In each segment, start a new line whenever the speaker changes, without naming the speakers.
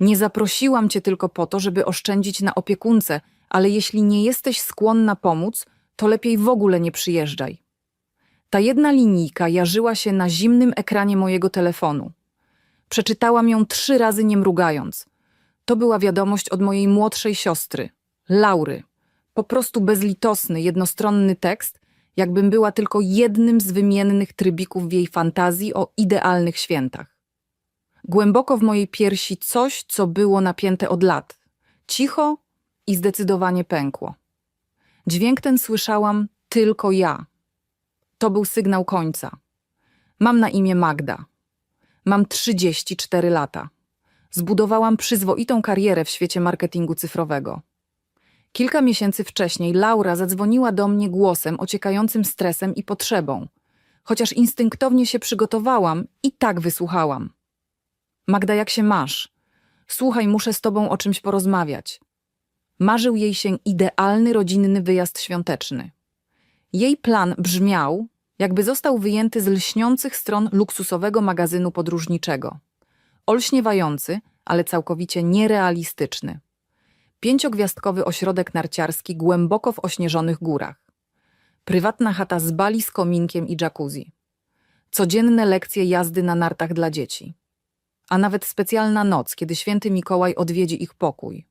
Nie zaprosiłam cię tylko po to, żeby oszczędzić na opiekunce, ale jeśli nie jesteś skłonna pomóc, to lepiej w ogóle nie przyjeżdżaj. Ta jedna linijka jarzyła się na zimnym ekranie mojego telefonu. Przeczytałam ją trzy razy nie mrugając. To była wiadomość od mojej młodszej siostry, Laury. Po prostu bezlitosny, jednostronny tekst, jakbym była tylko jednym z wymiennych trybików w jej fantazji o idealnych świętach. Głęboko w mojej piersi coś, co było napięte od lat. Cicho i zdecydowanie pękło. Dźwięk ten słyszałam tylko ja. To był sygnał końca. Mam na imię Magda. Mam 34 lata. Zbudowałam przyzwoitą karierę w świecie marketingu cyfrowego. Kilka miesięcy wcześniej Laura zadzwoniła do mnie głosem ociekającym stresem i potrzebą. Chociaż instynktownie się przygotowałam, i tak wysłuchałam. Magda, jak się masz? Słuchaj, muszę z tobą o czymś porozmawiać. Marzył jej się idealny rodzinny wyjazd świąteczny. Jej plan brzmiał, jakby został wyjęty z lśniących stron luksusowego magazynu podróżniczego. Olśniewający, ale całkowicie nierealistyczny. Pięciogwiazdkowy ośrodek narciarski głęboko w ośnieżonych górach. Prywatna chata z bali z kominkiem i jacuzzi. Codzienne lekcje jazdy na nartach dla dzieci. A nawet specjalna noc, kiedy święty Mikołaj odwiedzi ich pokój.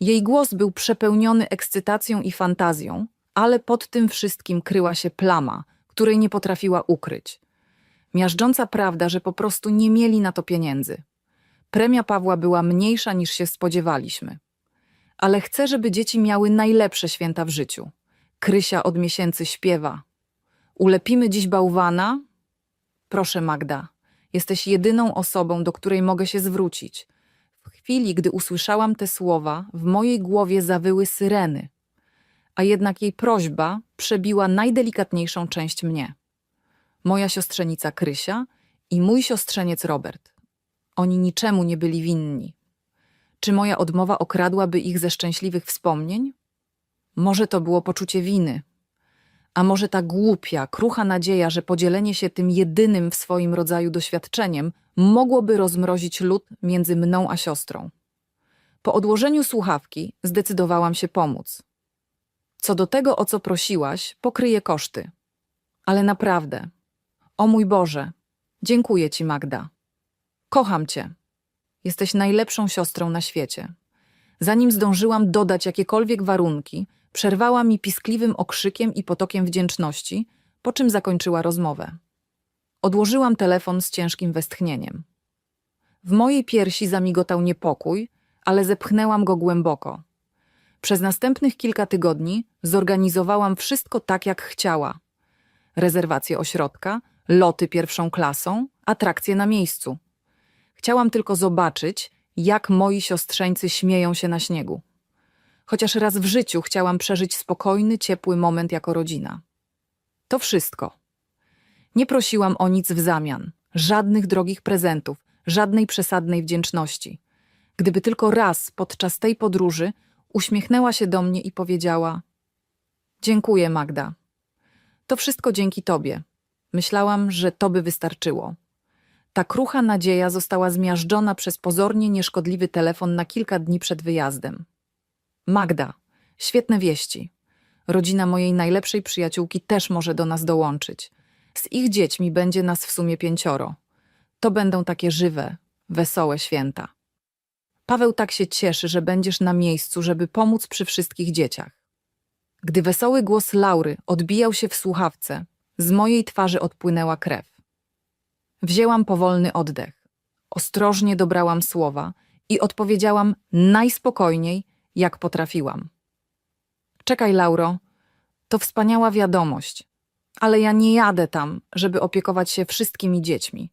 Jej głos był przepełniony ekscytacją i fantazją, ale pod tym wszystkim kryła się plama, której nie potrafiła ukryć. Miażdżąca prawda, że po prostu nie mieli na to pieniędzy. Premia Pawła była mniejsza niż się spodziewaliśmy. Ale chcę, żeby dzieci miały najlepsze święta w życiu. Krysia od miesięcy śpiewa. Ulepimy dziś bałwana? Proszę, Magda, jesteś jedyną osobą, do której mogę się zwrócić. W chwili, gdy usłyszałam te słowa, w mojej głowie zawyły syreny. A jednak jej prośba przebiła najdelikatniejszą część mnie. Moja siostrzenica Krysia i mój siostrzeniec Robert. Oni niczemu nie byli winni. Czy moja odmowa okradłaby ich ze szczęśliwych wspomnień? Może to było poczucie winy. A może ta głupia, krucha nadzieja, że podzielenie się tym jedynym w swoim rodzaju doświadczeniem mogłoby rozmrozić lód między mną a siostrą. Po odłożeniu słuchawki zdecydowałam się pomóc. Co do tego, o co prosiłaś, pokryję koszty. Ale naprawdę, o mój Boże, dziękuję Ci, Magda. Kocham Cię. Jesteś najlepszą siostrą na świecie. Zanim zdążyłam dodać jakiekolwiek warunki, przerwała mi piskliwym okrzykiem i potokiem wdzięczności, po czym zakończyła rozmowę. Odłożyłam telefon z ciężkim westchnieniem. W mojej piersi zamigotał niepokój, ale zepchnęłam go głęboko. Przez następnych kilka tygodni zorganizowałam wszystko tak, jak chciała. Rezerwacje ośrodka, loty pierwszą klasą, atrakcje na miejscu. Chciałam tylko zobaczyć, jak moi siostrzeńcy śmieją się na śniegu. Chociaż raz w życiu chciałam przeżyć spokojny, ciepły moment jako rodzina. To wszystko. Nie prosiłam o nic w zamian, żadnych drogich prezentów, żadnej przesadnej wdzięczności. Gdyby tylko raz podczas tej podróży uśmiechnęła się do mnie i powiedziała: Dziękuję, Magda. To wszystko dzięki tobie. Myślałam, że to by wystarczyło. Ta krucha nadzieja została zmiażdżona przez pozornie nieszkodliwy telefon na kilka dni przed wyjazdem. Magda, świetne wieści. Rodzina mojej najlepszej przyjaciółki też może do nas dołączyć. Z ich dziećmi będzie nas w sumie pięcioro. To będą takie żywe, wesołe święta. Paweł tak się cieszy, że będziesz na miejscu, żeby pomóc przy wszystkich dzieciach. Gdy wesoły głos Laury odbijał się w słuchawce, z mojej twarzy odpłynęła krew. Wzięłam powolny oddech. Ostrożnie dobrałam słowa i odpowiedziałam najspokojniej, jak potrafiłam. Czekaj, Lauro, to wspaniała wiadomość, ale ja nie jadę tam, żeby opiekować się wszystkimi dziećmi.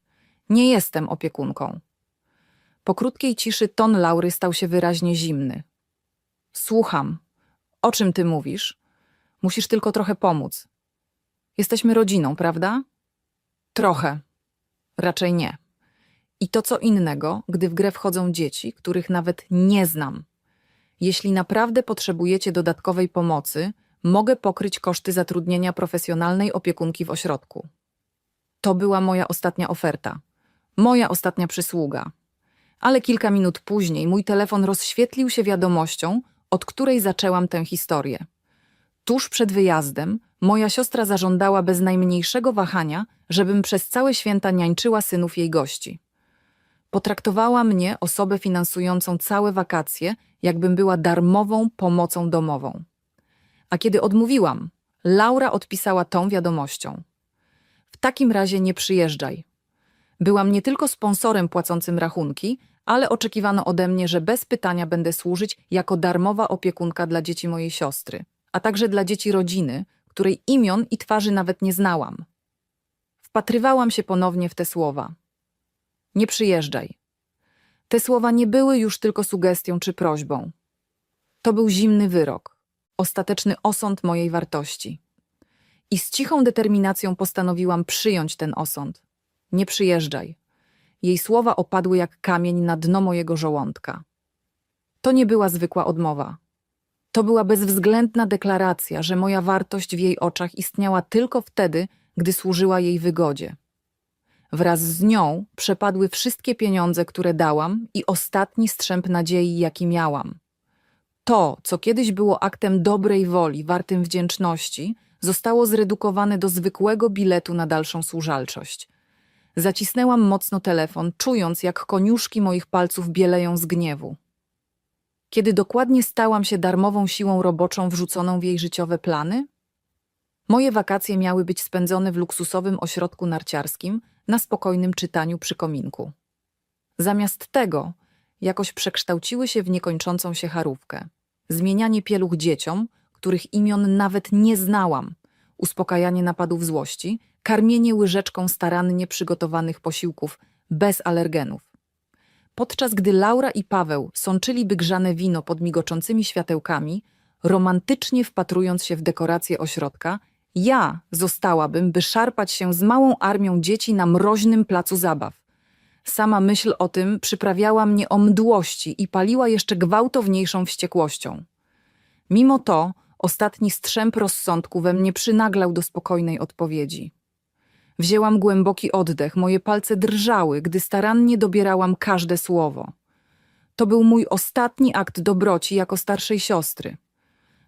Nie jestem opiekunką. Po krótkiej ciszy ton Laury stał się wyraźnie zimny. Słucham. O czym ty mówisz? Musisz tylko trochę pomóc. Jesteśmy rodziną, prawda? Trochę. Raczej nie. I to co innego, gdy w grę wchodzą dzieci, których nawet nie znam. Jeśli naprawdę potrzebujecie dodatkowej pomocy, mogę pokryć koszty zatrudnienia profesjonalnej opiekunki w ośrodku. To była moja ostatnia oferta. Moja ostatnia przysługa. Ale kilka minut później mój telefon rozświetlił się wiadomością, od której zaczęłam tę historię. Tuż przed wyjazdem moja siostra zażądała bez najmniejszego wahania, żebym przez całe święta niańczyła synów jej gości. Potraktowała mnie, osobę finansującą całe wakacje, jakbym była darmową pomocą domową. A kiedy odmówiłam, Laura odpisała tą wiadomością. W takim razie nie przyjeżdżaj. Byłam nie tylko sponsorem płacącym rachunki, ale oczekiwano ode mnie, że bez pytania będę służyć jako darmowa opiekunka dla dzieci mojej siostry, a także dla dzieci rodziny, której imion i twarzy nawet nie znałam. Wpatrywałam się ponownie w te słowa. Nie przyjeżdżaj. Te słowa nie były już tylko sugestią czy prośbą. To był zimny wyrok, ostateczny osąd mojej wartości. I z cichą determinacją postanowiłam przyjąć ten osąd. Nie przyjeżdżaj. Jej słowa opadły jak kamień na dno mojego żołądka. To nie była zwykła odmowa. To była bezwzględna deklaracja, że moja wartość w jej oczach istniała tylko wtedy, gdy służyła jej wygodzie. Wraz z nią przepadły wszystkie pieniądze, które dałam i ostatni strzęp nadziei, jaki miałam. To, co kiedyś było aktem dobrej woli, wartym wdzięczności, zostało zredukowane do zwykłego biletu na dalszą służalczość. Zacisnęłam mocno telefon, czując, jak koniuszki moich palców bieleją z gniewu. Kiedy dokładnie stałam się darmową siłą roboczą wrzuconą w jej życiowe plany? Moje wakacje miały być spędzone w luksusowym ośrodku narciarskim na spokojnym czytaniu przy kominku. Zamiast tego jakoś przekształciły się w niekończącą się charówkę. Zmienianie pieluch dzieciom, których imion nawet nie znałam, uspokajanie napadów złości, karmienie łyżeczką starannie przygotowanych posiłków bez alergenów. Podczas gdy Laura i Paweł sączyliby grzane wino pod migoczącymi światełkami, romantycznie wpatrując się w dekoracje ośrodka, ja zostałabym, by szarpać się z małą armią dzieci na mroźnym placu zabaw. Sama myśl o tym przyprawiała mnie o mdłości i paliła jeszcze gwałtowniejszą wściekłością. Mimo to ostatni strzęp rozsądku we mnie przynaglał do spokojnej odpowiedzi. Wzięłam głęboki oddech, moje palce drżały, gdy starannie dobierałam każde słowo. To był mój ostatni akt dobroci jako starszej siostry.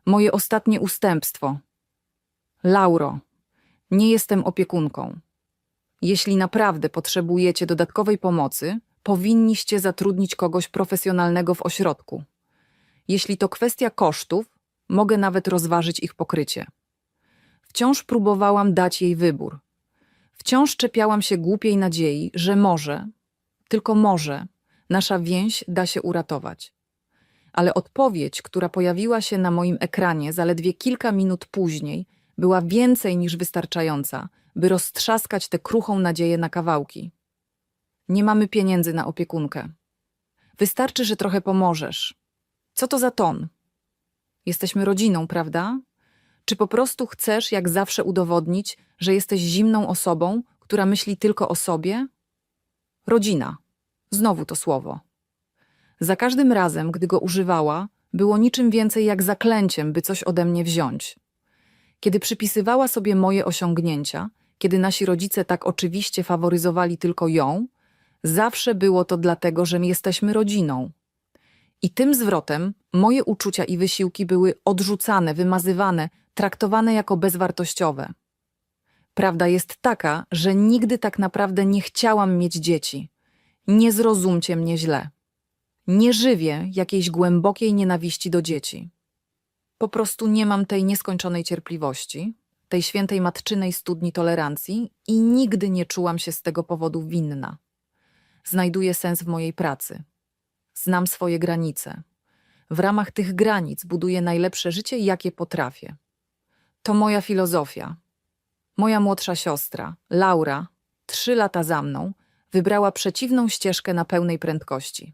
Moje ostatnie ustępstwo. Lauro, nie jestem opiekunką. Jeśli naprawdę potrzebujecie dodatkowej pomocy, powinniście zatrudnić kogoś profesjonalnego w ośrodku. Jeśli to kwestia kosztów, mogę nawet rozważyć ich pokrycie. Wciąż próbowałam dać jej wybór. Wciąż czepiałam się głupiej nadziei, że może, tylko może, nasza więź da się uratować. Ale odpowiedź, która pojawiła się na moim ekranie zaledwie kilka minut później, była więcej niż wystarczająca, by roztrzaskać tę kruchą nadzieję na kawałki. Nie mamy pieniędzy na opiekunkę. Wystarczy, że trochę pomożesz. Co to za ton? Jesteśmy rodziną, prawda? Czy po prostu chcesz, jak zawsze, udowodnić, że jesteś zimną osobą, która myśli tylko o sobie? Rodzina. Znowu to słowo. Za każdym razem, gdy go używała, było niczym więcej jak zaklęciem, by coś ode mnie wziąć. Kiedy przypisywała sobie moje osiągnięcia, kiedy nasi rodzice tak oczywiście faworyzowali tylko ją, zawsze było to dlatego, że my jesteśmy rodziną. I tym zwrotem moje uczucia i wysiłki były odrzucane, wymazywane, traktowane jako bezwartościowe. Prawda jest taka, że nigdy tak naprawdę nie chciałam mieć dzieci. Nie zrozumcie mnie źle. Nie żywię jakiejś głębokiej nienawiści do dzieci. Po prostu nie mam tej nieskończonej cierpliwości, tej świętej matczynej studni tolerancji i nigdy nie czułam się z tego powodu winna. Znajduję sens w mojej pracy. Znam swoje granice. W ramach tych granic buduję najlepsze życie, jakie potrafię. To moja filozofia. Moja młodsza siostra, Laura, trzy lata za mną, wybrała przeciwną ścieżkę na pełnej prędkości.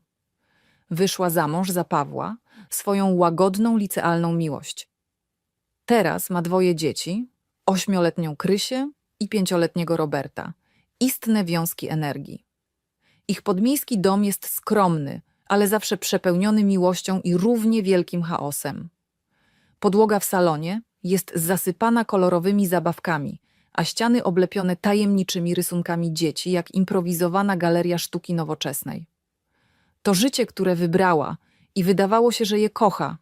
Wyszła za mąż za Pawła, swoją łagodną licealną miłość. Teraz ma dwoje dzieci, ośmioletnią Krysię i pięcioletniego Roberta. Istne wiązki energii. Ich podmiejski dom jest skromny, ale zawsze przepełniony miłością i równie wielkim chaosem. Podłoga w salonie jest zasypana kolorowymi zabawkami, a ściany oblepione tajemniczymi rysunkami dzieci, jak improwizowana galeria sztuki nowoczesnej. To życie, które wybrała i wydawało się, że je kocha,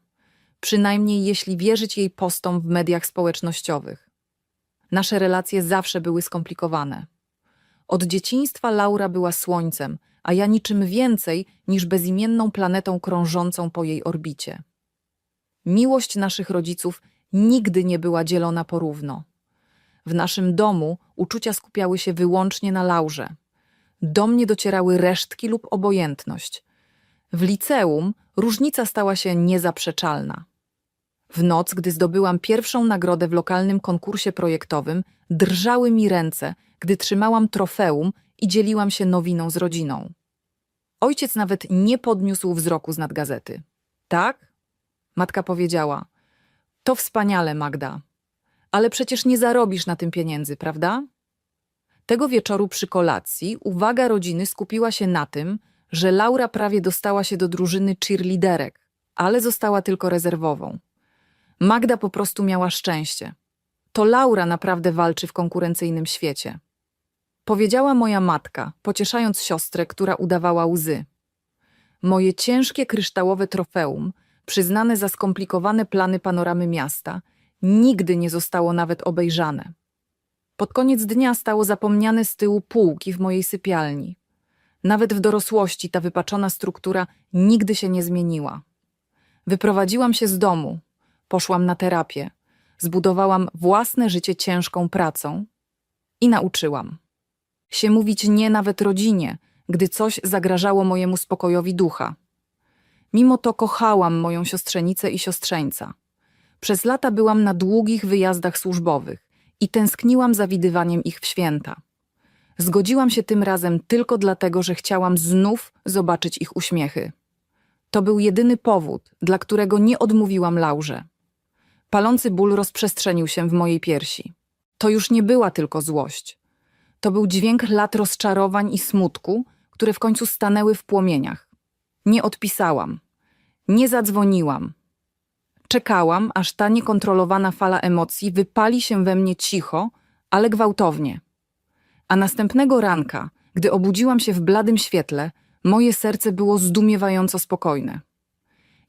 przynajmniej jeśli wierzyć jej postom w mediach społecznościowych. Nasze relacje zawsze były skomplikowane. Od dzieciństwa Laura była słońcem, a ja niczym więcej niż bezimienną planetą krążącą po jej orbicie. Miłość naszych rodziców nigdy nie była dzielona porówno. W naszym domu uczucia skupiały się wyłącznie na Laurze. Do mnie docierały resztki lub obojętność. W liceum różnica stała się niezaprzeczalna. W noc, gdy zdobyłam pierwszą nagrodę w lokalnym konkursie projektowym, drżały mi ręce, gdy trzymałam trofeum i dzieliłam się nowiną z rodziną. Ojciec nawet nie podniósł wzroku z nad gazety. Tak? Matka powiedziała. To wspaniale, Magda. Ale przecież nie zarobisz na tym pieniędzy, prawda? Tego wieczoru przy kolacji uwaga rodziny skupiła się na tym, że Laura prawie dostała się do drużyny cheerleaderek, ale została tylko rezerwową. Magda po prostu miała szczęście. To Laura naprawdę walczy w konkurencyjnym świecie. Powiedziała moja matka, pocieszając siostrę, która udawała łzy. Moje ciężkie kryształowe trofeum, przyznane za skomplikowane plany panoramy miasta, nigdy nie zostało nawet obejrzane. Pod koniec dnia stało zapomniane z tyłu półki w mojej sypialni. Nawet w dorosłości ta wypaczona struktura nigdy się nie zmieniła. Wyprowadziłam się z domu, poszłam na terapię, zbudowałam własne życie ciężką pracą i nauczyłam się mówić nie nawet rodzinie, gdy coś zagrażało mojemu spokojowi ducha. Mimo to kochałam moją siostrzenicę i siostrzeńca. Przez lata byłam na długich wyjazdach służbowych i tęskniłam za widywaniem ich w święta. Zgodziłam się tym razem tylko dlatego, że chciałam znów zobaczyć ich uśmiechy. To był jedyny powód, dla którego nie odmówiłam Laurze. Palący ból rozprzestrzenił się w mojej piersi. To już nie była tylko złość. To był dźwięk lat rozczarowań i smutku, które w końcu stanęły w płomieniach. Nie odpisałam. Nie zadzwoniłam. Czekałam, aż ta niekontrolowana fala emocji wypali się we mnie cicho, ale gwałtownie. A następnego ranka, gdy obudziłam się w bladym świetle, moje serce było zdumiewająco spokojne.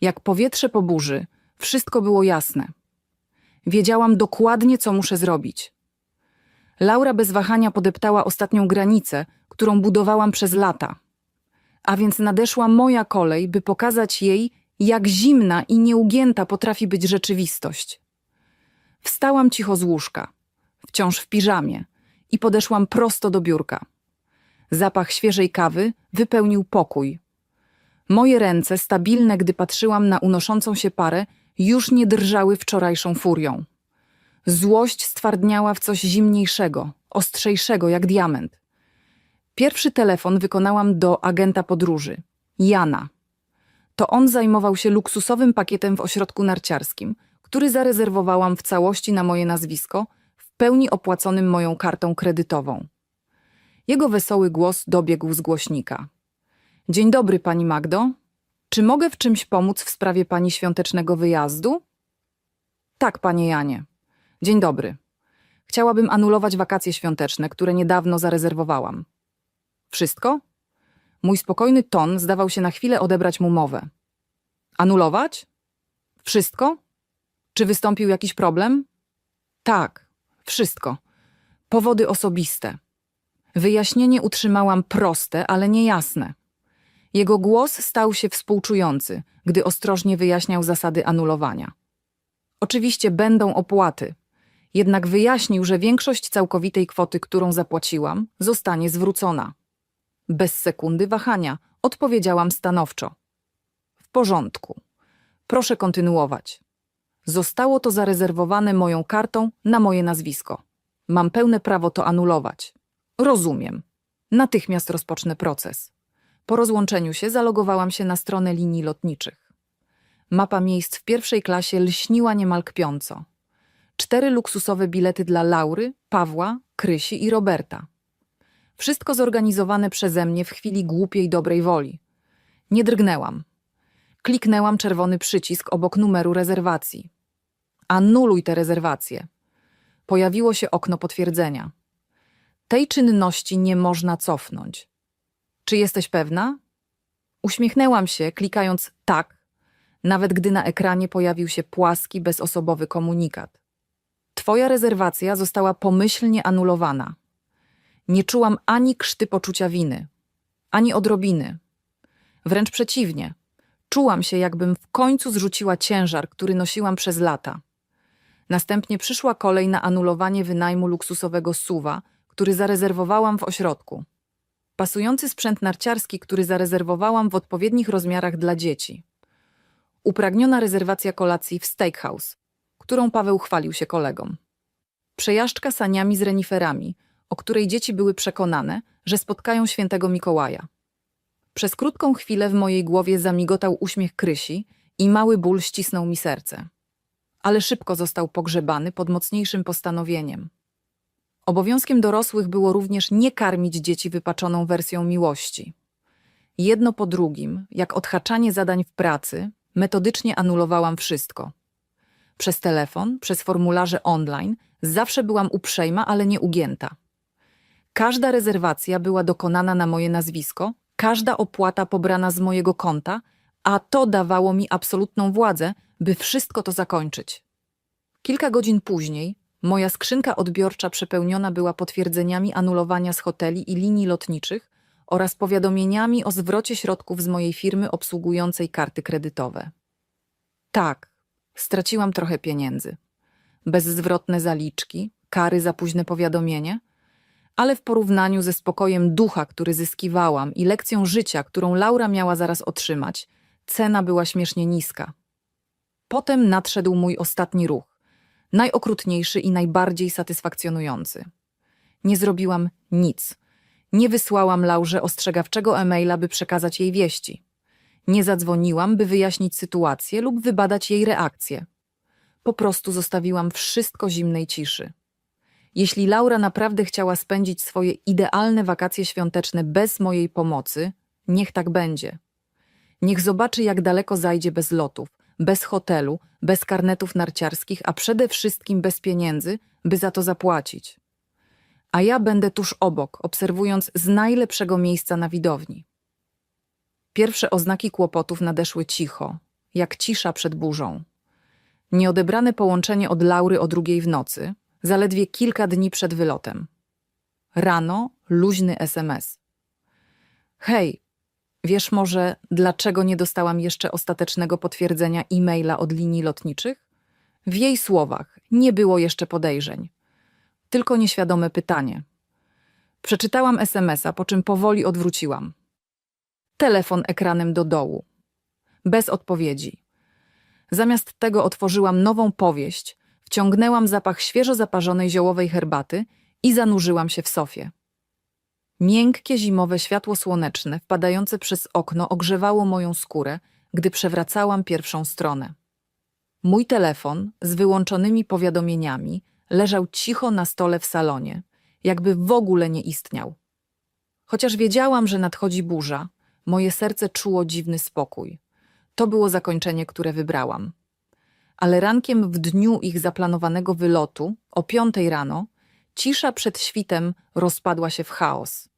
Jak powietrze po burzy, wszystko było jasne. Wiedziałam dokładnie, co muszę zrobić. Laura bez wahania podeptała ostatnią granicę, którą budowałam przez lata. A więc nadeszła moja kolej, by pokazać jej, jak zimna i nieugięta potrafi być rzeczywistość. Wstałam cicho z łóżka, wciąż w piżamie, i podeszłam prosto do biurka. Zapach świeżej kawy wypełnił pokój. Moje ręce, stabilne, gdy patrzyłam na unoszącą się parę, już nie drżały wczorajszą furią. Złość stwardniała w coś zimniejszego, ostrzejszego jak diament. Pierwszy telefon wykonałam do agenta podróży, Jana. To on zajmował się luksusowym pakietem w ośrodku narciarskim, który zarezerwowałam w całości na moje nazwisko, pełni opłaconym moją kartą kredytową. Jego wesoły głos dobiegł z głośnika. Dzień dobry, pani Magdo. Czy mogę w czymś pomóc w sprawie pani świątecznego wyjazdu? Tak, panie Janie. Dzień dobry. Chciałabym anulować wakacje świąteczne, które niedawno zarezerwowałam. Wszystko? Mój spokojny ton zdawał się na chwilę odebrać mu mowę. Anulować? Wszystko? Czy wystąpił jakiś problem? Tak, wszystko. Powody osobiste. Wyjaśnienie utrzymałam proste, ale niejasne. Jego głos stał się współczujący, gdy ostrożnie wyjaśniał zasady anulowania. Oczywiście będą opłaty, jednak wyjaśnił, że większość całkowitej kwoty, którą zapłaciłam, zostanie zwrócona. Bez sekundy wahania odpowiedziałam stanowczo. W porządku. Proszę kontynuować. Zostało to zarezerwowane moją kartą na moje nazwisko. Mam pełne prawo to anulować. Rozumiem. Natychmiast rozpocznę proces. Po rozłączeniu się zalogowałam się na stronę linii lotniczych. Mapa miejsc w pierwszej klasie lśniła niemal kpiąco. Cztery luksusowe bilety dla Laury, Pawła, Krysi i Roberta. Wszystko zorganizowane przeze mnie w chwili głupiej dobrej woli. Nie drgnęłam. Kliknęłam czerwony przycisk obok numeru rezerwacji. Anuluj tę rezerwację. Pojawiło się okno potwierdzenia. Tej czynności nie można cofnąć. Czy jesteś pewna? Uśmiechnęłam się, klikając tak, nawet gdy na ekranie pojawił się płaski, bezosobowy komunikat. Twoja rezerwacja została pomyślnie anulowana. Nie czułam ani krzty poczucia winy, ani odrobiny. Wręcz przeciwnie. Czułam się, jakbym w końcu zrzuciła ciężar, który nosiłam przez lata. Następnie przyszła kolej na anulowanie wynajmu luksusowego suwa, który zarezerwowałam w ośrodku. Pasujący sprzęt narciarski, który zarezerwowałam w odpowiednich rozmiarach dla dzieci. Upragniona rezerwacja kolacji w steakhouse, którą Paweł chwalił się kolegom. Przejażdżka saniami z reniferami, o której dzieci były przekonane, że spotkają świętego Mikołaja. Przez krótką chwilę w mojej głowie zamigotał uśmiech Krysi i mały ból ścisnął mi serce. Ale szybko został pogrzebany pod mocniejszym postanowieniem. Obowiązkiem dorosłych było również nie karmić dzieci wypaczoną wersją miłości. Jedno po drugim, jak odhaczanie zadań w pracy, metodycznie anulowałam wszystko. Przez telefon, przez formularze online, zawsze byłam uprzejma, ale nie ugięta. Każda rezerwacja była dokonana na moje nazwisko, każda opłata pobrana z mojego konta, a to dawało mi absolutną władzę, by wszystko to zakończyć. Kilka godzin później moja skrzynka odbiorcza przepełniona była potwierdzeniami anulowania z hoteli i linii lotniczych oraz powiadomieniami o zwrocie środków z mojej firmy obsługującej karty kredytowe. Tak, straciłam trochę pieniędzy. Bezzwrotne zaliczki, kary za późne powiadomienie, ale w porównaniu ze spokojem ducha, który zyskiwałam i lekcją życia, którą Laura miała zaraz otrzymać, cena była śmiesznie niska. Potem nadszedł mój ostatni ruch, najokrutniejszy i najbardziej satysfakcjonujący. Nie zrobiłam nic. Nie wysłałam Laurze ostrzegawczego e-maila, by przekazać jej wieści. Nie zadzwoniłam, by wyjaśnić sytuację lub wybadać jej reakcję. Po prostu zostawiłam wszystko zimnej ciszy. Jeśli Laura naprawdę chciała spędzić swoje idealne wakacje świąteczne bez mojej pomocy, niech tak będzie. Niech zobaczy, jak daleko zajdzie bez lotów, bez hotelu, bez karnetów narciarskich, a przede wszystkim bez pieniędzy, by za to zapłacić. A ja będę tuż obok, obserwując z najlepszego miejsca na widowni. Pierwsze oznaki kłopotów nadeszły cicho, jak cisza przed burzą. Nieodebrane połączenie od Laury o drugiej w nocy, zaledwie kilka dni przed wylotem. Rano luźny SMS. Hej, wiesz może, dlaczego nie dostałam jeszcze ostatecznego potwierdzenia e-maila od linii lotniczych? W jej słowach nie było jeszcze podejrzeń. Tylko nieświadome pytanie. Przeczytałam SMS-a, po czym powoli odwróciłam. Telefon ekranem do dołu. Bez odpowiedzi. Zamiast tego otworzyłam nową powieść, wciągnęłam zapach świeżo zaparzonej ziołowej herbaty i zanurzyłam się w sofie. Miękkie zimowe światło słoneczne wpadające przez okno ogrzewało moją skórę, gdy przewracałam pierwszą stronę. Mój telefon z wyłączonymi powiadomieniami leżał cicho na stole w salonie, jakby w ogóle nie istniał. Chociaż wiedziałam, że nadchodzi burza, moje serce czuło dziwny spokój. To było zakończenie, które wybrałam. Ale rankiem w dniu ich zaplanowanego wylotu, o piątej rano, cisza przed świtem rozpadła się w chaos.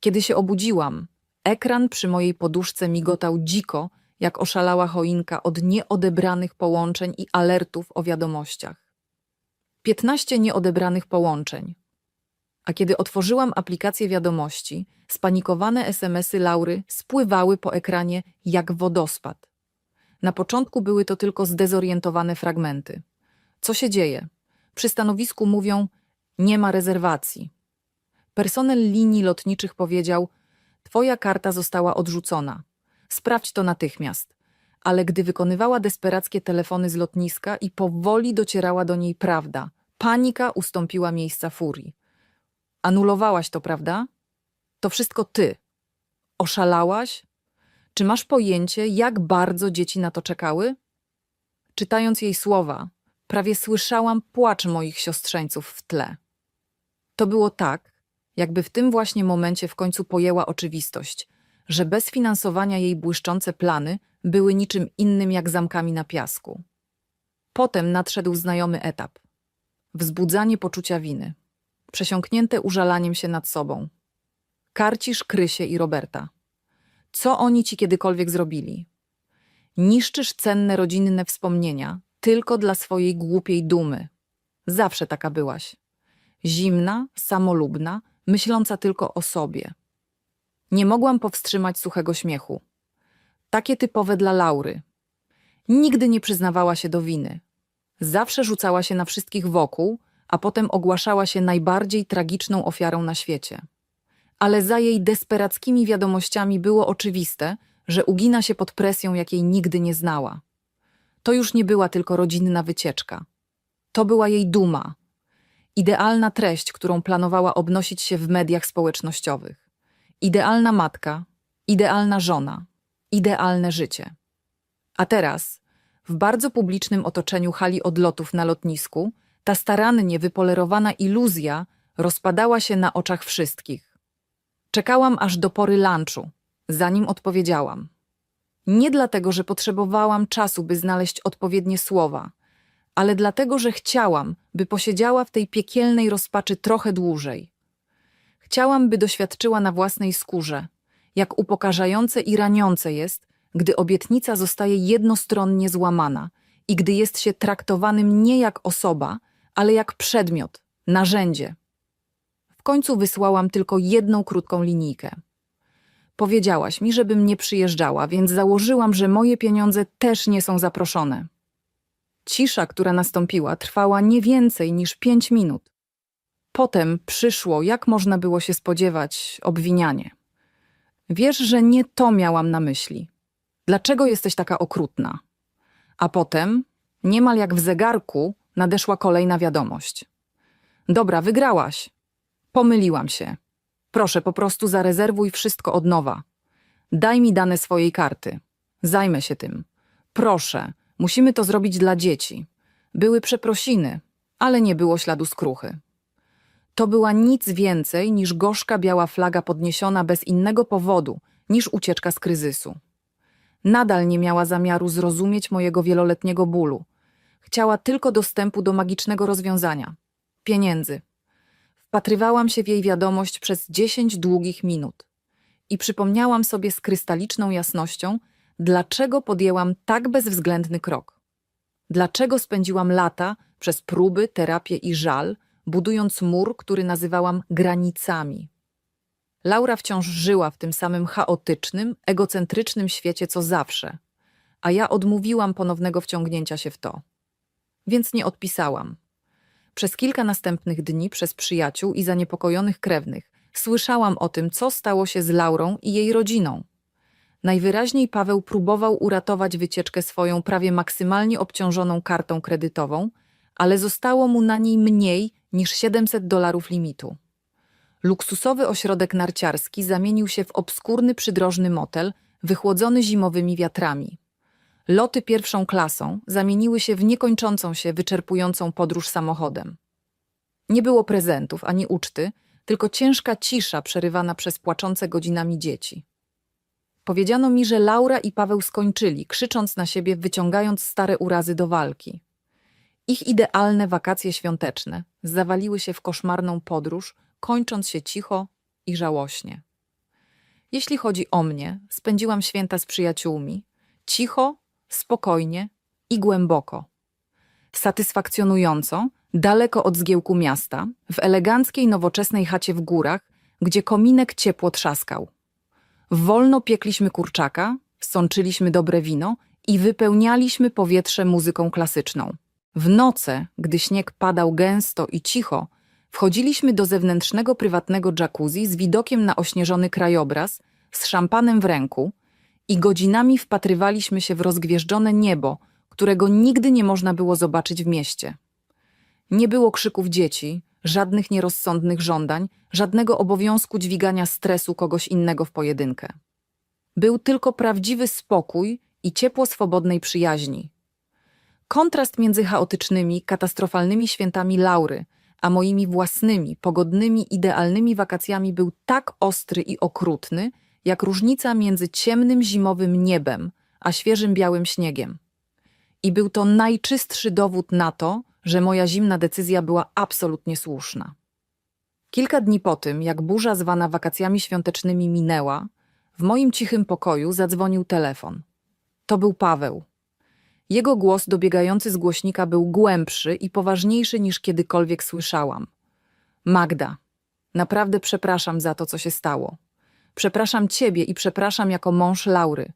Kiedy się obudziłam, ekran przy mojej poduszce migotał dziko, jak oszalała choinka od nieodebranych połączeń i alertów o wiadomościach. Piętnaście nieodebranych połączeń. A kiedy otworzyłam aplikację wiadomości, spanikowane SMSy Laury spływały po ekranie jak wodospad. Na początku były to tylko zdezorientowane fragmenty. Co się dzieje? Przy stanowisku mówią: Nie ma rezerwacji. Personel linii lotniczych powiedział: Twoja karta została odrzucona. Sprawdź to natychmiast. Ale gdy wykonywała desperackie telefony z lotniska i powoli docierała do niej prawda, panika ustąpiła miejsca furii. Anulowałaś to, prawda? To wszystko ty. Oszalałaś? Czy masz pojęcie, jak bardzo dzieci na to czekały? Czytając jej słowa, prawie słyszałam płacz moich siostrzeńców w tle. To było tak, jakby w tym właśnie momencie w końcu pojęła oczywistość, że bez finansowania jej błyszczące plany były niczym innym jak zamkami na piasku. Potem nadszedł znajomy etap wzbudzanie poczucia winy, przesiąknięte użalaniem się nad sobą. Karcisz Krysie i Roberta. Co oni ci kiedykolwiek zrobili? Niszczysz cenne rodzinne wspomnienia tylko dla swojej głupiej dumy. Zawsze taka byłaś. Zimna, samolubna, myśląca tylko o sobie. Nie mogłam powstrzymać suchego śmiechu. Takie typowe dla Laury. Nigdy nie przyznawała się do winy. Zawsze rzucała się na wszystkich wokół, a potem ogłaszała się najbardziej tragiczną ofiarą na świecie. Ale za jej desperackimi wiadomościami było oczywiste, że ugina się pod presją, jakiej nigdy nie znała. To już nie była tylko rodzinna wycieczka. To była jej duma. Idealna treść, którą planowała obnosić się w mediach społecznościowych. Idealna matka, idealna żona, idealne życie. A teraz, w bardzo publicznym otoczeniu hali odlotów na lotnisku, ta starannie wypolerowana iluzja rozpadała się na oczach wszystkich. Czekałam aż do pory lunchu, zanim odpowiedziałam. Nie dlatego, że potrzebowałam czasu, by znaleźć odpowiednie słowa, ale dlatego, że chciałam, by posiedziała w tej piekielnej rozpaczy trochę dłużej. Chciałam, by doświadczyła na własnej skórze, jak upokarzające i raniące jest, gdy obietnica zostaje jednostronnie złamana i gdy jest się traktowanym nie jak osoba, ale jak przedmiot, narzędzie. W końcu wysłałam tylko jedną krótką linijkę. Powiedziałaś mi, żebym nie przyjeżdżała, więc założyłam, że moje pieniądze też nie są zaproszone. Cisza, która nastąpiła, trwała nie więcej niż pięć minut. Potem przyszło, jak można było się spodziewać, obwinianie. Wiesz, że nie to miałam na myśli. Dlaczego jesteś taka okrutna? A potem, niemal jak w zegarku, nadeszła kolejna wiadomość. Dobra, wygrałaś. Pomyliłam się. Proszę, po prostu zarezerwuj wszystko od nowa. Daj mi dane swojej karty. Zajmę się tym. Proszę, musimy to zrobić dla dzieci. Były przeprosiny, ale nie było śladu skruchy. To była nic więcej niż gorzka biała flaga podniesiona bez innego powodu niż ucieczka z kryzysu. Nadal nie miała zamiaru zrozumieć mojego wieloletniego bólu. Chciała tylko dostępu do magicznego rozwiązania pieniędzy. Wpatrywałam się w jej wiadomość przez dziesięć długich minut i przypomniałam sobie z krystaliczną jasnością, dlaczego podjęłam tak bezwzględny krok. Dlaczego spędziłam lata przez próby, terapię i żal, budując mur, który nazywałam granicami. Laura wciąż żyła w tym samym chaotycznym, egocentrycznym świecie co zawsze, a ja odmówiłam ponownego wciągnięcia się w to. Więc nie odpisałam. Przez kilka następnych dni przez przyjaciół i zaniepokojonych krewnych słyszałam o tym, co stało się z Laurą i jej rodziną. Najwyraźniej Paweł próbował uratować wycieczkę swoją prawie maksymalnie obciążoną kartą kredytową, ale zostało mu na niej mniej niż 700 dolarów limitu. Luksusowy ośrodek narciarski zamienił się w obskurny przydrożny motel wychłodzony zimowymi wiatrami. Loty pierwszą klasą zamieniły się w niekończącą się, wyczerpującą podróż samochodem. Nie było prezentów ani uczty, tylko ciężka cisza przerywana przez płaczące godzinami dzieci. Powiedziano mi, że Laura i Paweł skończyli, krzycząc na siebie, wyciągając stare urazy do walki. Ich idealne wakacje świąteczne zawaliły się w koszmarną podróż, kończąc się cicho i żałośnie. Jeśli chodzi o mnie, spędziłam święta z przyjaciółmi, cicho, spokojnie i głęboko. Satysfakcjonująco, daleko od zgiełku miasta, w eleganckiej, nowoczesnej chacie w górach, gdzie kominek ciepło trzaskał. Wolno piekliśmy kurczaka, sączyliśmy dobre wino i wypełnialiśmy powietrze muzyką klasyczną. W noce, gdy śnieg padał gęsto i cicho, wchodziliśmy do zewnętrznego prywatnego jacuzzi z widokiem na ośnieżony krajobraz, z szampanem w ręku i godzinami wpatrywaliśmy się w rozgwieżdżone niebo, którego nigdy nie można było zobaczyć w mieście. Nie było krzyków dzieci, żadnych nierozsądnych żądań, żadnego obowiązku dźwigania stresu kogoś innego w pojedynkę. Był tylko prawdziwy spokój i ciepło swobodnej przyjaźni. Kontrast między chaotycznymi, katastrofalnymi świętami Laury, a moimi własnymi, pogodnymi, idealnymi wakacjami był tak ostry i okrutny, jak różnica między ciemnym zimowym niebem a świeżym białym śniegiem. I był to najczystszy dowód na to, że moja zimna decyzja była absolutnie słuszna. Kilka dni po tym, jak burza zwana wakacjami świątecznymi minęła, W moim cichym pokoju zadzwonił telefon. To był Paweł. Jego głos dobiegający z głośnika był głębszy i poważniejszy niż kiedykolwiek słyszałam. Magda, naprawdę przepraszam za to, co się stało. Przepraszam ciebie i przepraszam jako mąż Laury.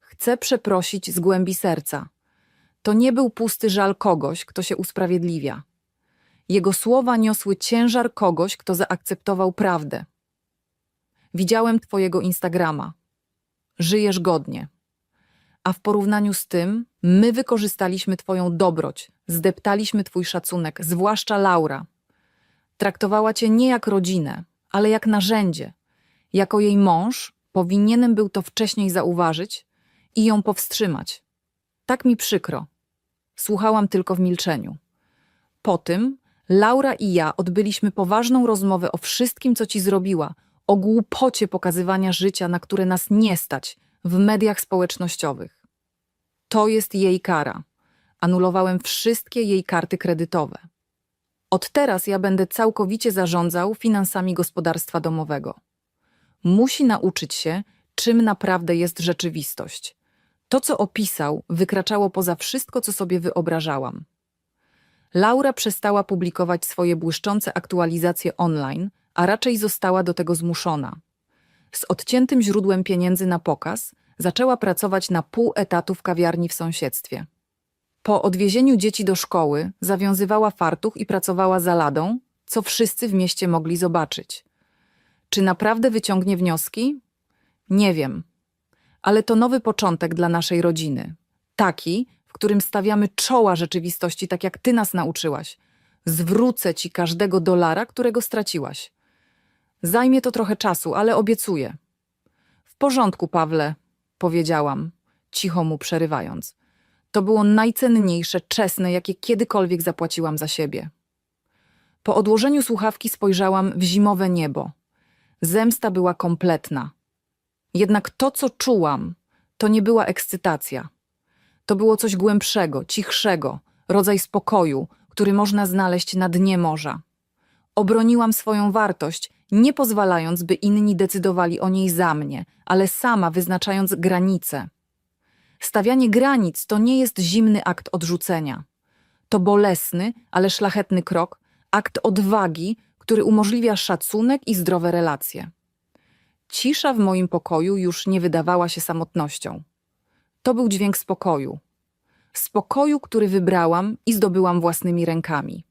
Chcę przeprosić z głębi serca. To nie był pusty żal kogoś, kto się usprawiedliwia. Jego słowa niosły ciężar kogoś, kto zaakceptował prawdę. Widziałem twojego Instagrama. Żyjesz godnie. A w porównaniu z tym, my wykorzystaliśmy twoją dobroć, zdeptaliśmy twój szacunek, zwłaszcza Laura. Traktowała cię nie jak rodzinę, ale jak narzędzie. Jako jej mąż powinienem był to wcześniej zauważyć i ją powstrzymać. Tak mi przykro. Słuchałam tylko w milczeniu. Po tym Laura i ja odbyliśmy poważną rozmowę o wszystkim, co ci zrobiła, o głupocie pokazywania życia, na które nas nie stać w mediach społecznościowych. To jest jej kara. Anulowałem wszystkie jej karty kredytowe. Od teraz ja będę całkowicie zarządzał finansami gospodarstwa domowego. Musi nauczyć się, czym naprawdę jest rzeczywistość. To, co opisał, wykraczało poza wszystko, co sobie wyobrażałam. Laura przestała publikować swoje błyszczące aktualizacje online, a raczej została do tego zmuszona. Z odciętym źródłem pieniędzy na pokaz zaczęła pracować na pół etatu w kawiarni w sąsiedztwie. Po odwiezieniu dzieci do szkoły zawiązywała fartuch i pracowała za ladą, co wszyscy w mieście mogli zobaczyć. Czy naprawdę wyciągnie wnioski? Nie wiem. Ale to nowy początek dla naszej rodziny. Taki, w którym stawiamy czoła rzeczywistości, tak jak ty nas nauczyłaś. Zwrócę ci każdego dolara, którego straciłaś. Zajmie to trochę czasu, ale obiecuję. W porządku, Pawle, powiedziałam, cicho mu przerywając. To było najcenniejsze, czesne, jakie kiedykolwiek zapłaciłam za siebie. Po odłożeniu słuchawki spojrzałam w zimowe niebo. Zemsta była kompletna. Jednak to, co czułam, to nie była ekscytacja. To było coś głębszego, cichszego, rodzaj spokoju, który można znaleźć na dnie morza. Obroniłam swoją wartość, nie pozwalając, by inni decydowali o niej za mnie, ale sama wyznaczając granice. Stawianie granic to nie jest zimny akt odrzucenia. To bolesny, ale szlachetny krok, akt odwagi, który umożliwia szacunek i zdrowe relacje. Cisza w moim pokoju już nie wydawała się samotnością. To był dźwięk spokoju. Spokoju, który wybrałam i zdobyłam własnymi rękami.